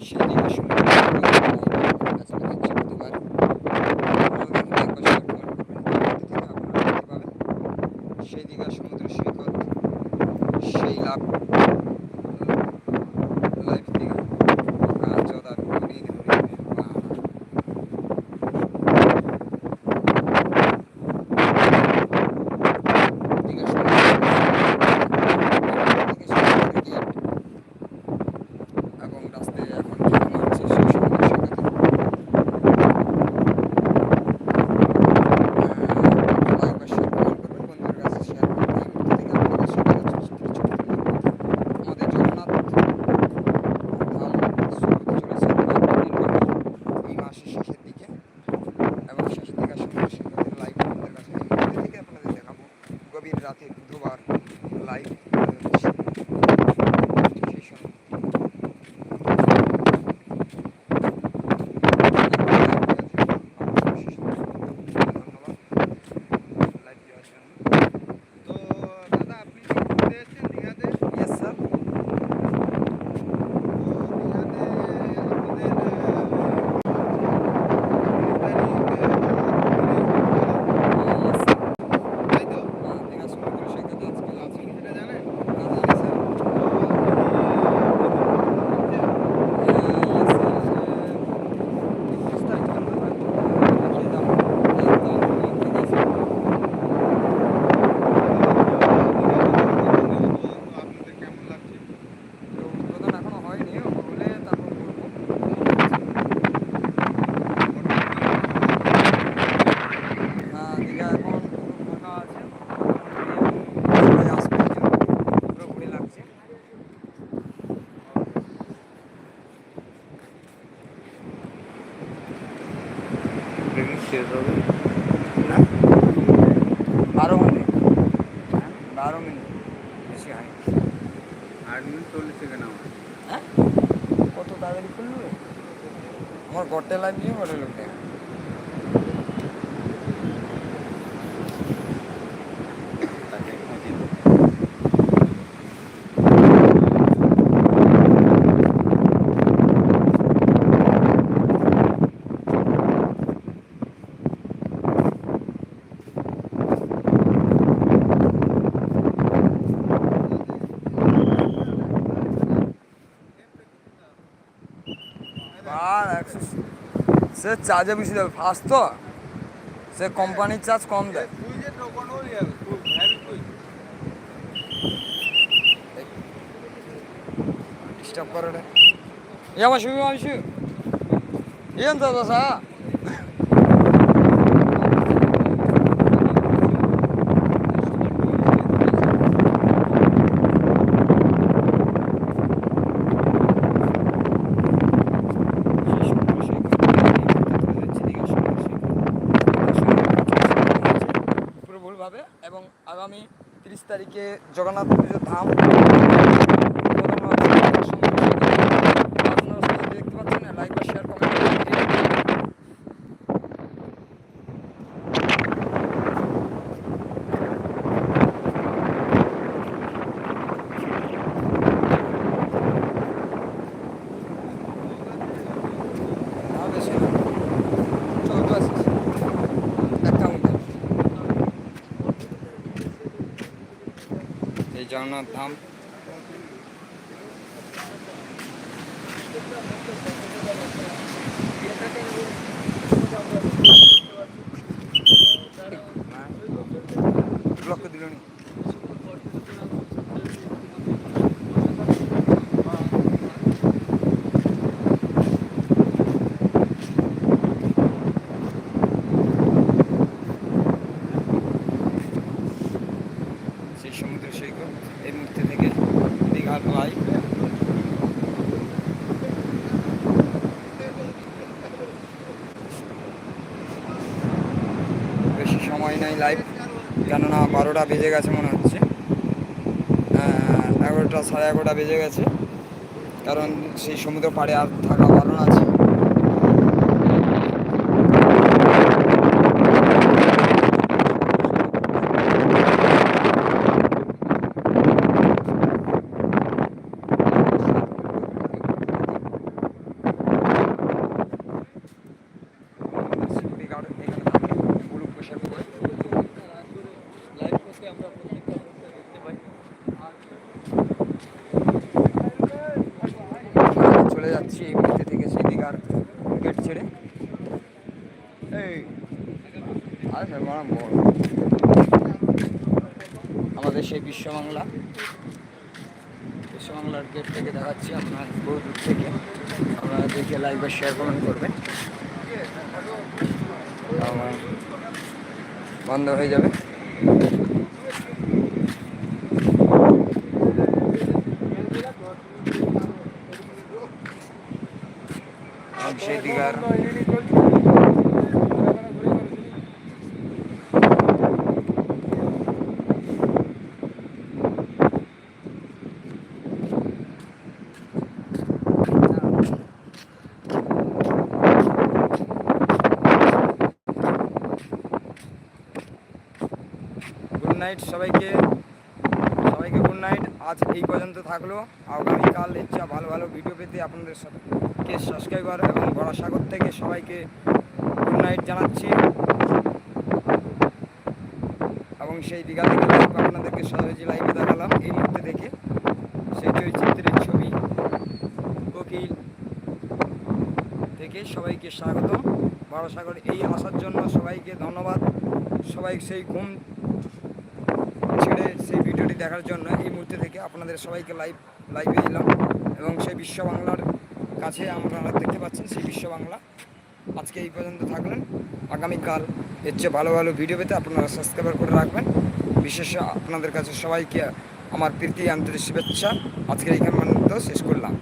সেদিকে সময় সেই দীঘা সমুদ্র সৈকত সেই লাভ লাইফ life uh, শেষ হবে। না? বারো মিনিট। বারো মিনিট। বেশি হয় আট মিনিট চল্লিশ সেকেন্ড আমার হ্যাঁ? কত তাড়াতাড়ি করল? আমার গটে লাগছে বলে লোকটা বার একশো সে চার্জে বেশি দেবে। ফার্স্ট তো। সে কোম্পানির চার্জ কম দেয়। ডিস্টার্ব করে রে আমার শুভ আমি শুভ ইয়ে দাদা তারিখে জগন্নাথ ধাম আপনারা সবাই দেখতে পাচ্ছেন লাইক বা শেয়ার কমেন্ট বেশি না চৌদ্দ আছে একটা মধ্যে এই জগন্নাথ ধাম। ব্লক দিল নি সেই সমুদ্র সৈকত এই মুহূর্তে থেকে দীঘার লাইভ সময় নাই লাইভ কেননা বারোটা বেজে গেছে মনে হচ্ছে। এগারোটা, সাড়ে এগারোটা বেজে গেছে। কারণ সেই সমুদ্র পাড়ে আর থাকা কারণ আছে শিল্পী গার্ডেন এখানে থাকে হলুদ পোশাক পরে লাইভ করতে আমরা প্রত্যেকটা মুহূর্তে দেখতে পাই আমরা চলে যাচ্ছি এই মুহূর্তে থেকে সেই দীঘার গেট ছেড়ে। এই বড় বড়। আমাদের সেই বিশ্ববাংলা। বিশ্ববাংলার গেট থেকে দেখাচ্ছি আপনার বহু দূর থেকে। আপনারা দেখে লাইক বা শেয়ার কমেন্ট করবেন। বন্ধ হয়ে যাবে। এবং সেই দীঘার গুড নাইট সবাইকে সবাইকে গুড নাইট। আজ এই পর্যন্ত থাকল। আগামীকাল ইচ্ছা ভালো ভালো ভিডিও পেতে আপনাদের সাথে সাবস্ক্রাইবার এবং বড়াসাগর থেকে সবাইকে গুড নাইট জানাচ্ছি। এবং সেই দীঘা থেকে আপনাদেরকে সহজে লাইভে দেখালাম, এই মুহূর্তে দেখে সেই চলচ্চিত্রের ছবি, কোকিল থেকে সবাইকে স্বাগত। বড়সাগর এই আসার জন্য সবাইকে ধন্যবাদ। সবাই সেই ঘুম দেখার জন্য এই মুহূর্তে থেকে আপনাদের সবাইকে লাইভ লাইভে এলাম এবং সেই বিশ্ব বাংলার কাছে আপনারা দেখতে পাচ্ছেন সেই বিশ্ব বাংলা। আজকে এই পর্যন্ত থাকলেন আগামীকাল এর চেয়ে ভালো ভালো ভিডিও পেতে আপনারা সাবস্ক্রাইবার করে রাখবেন। বিশেষ আপনাদের কাছে সবাইকে আমার প্রীতি আন্তরিক শুভেচ্ছা। আজকে এইখান পর্যন্ত শেষ করলাম।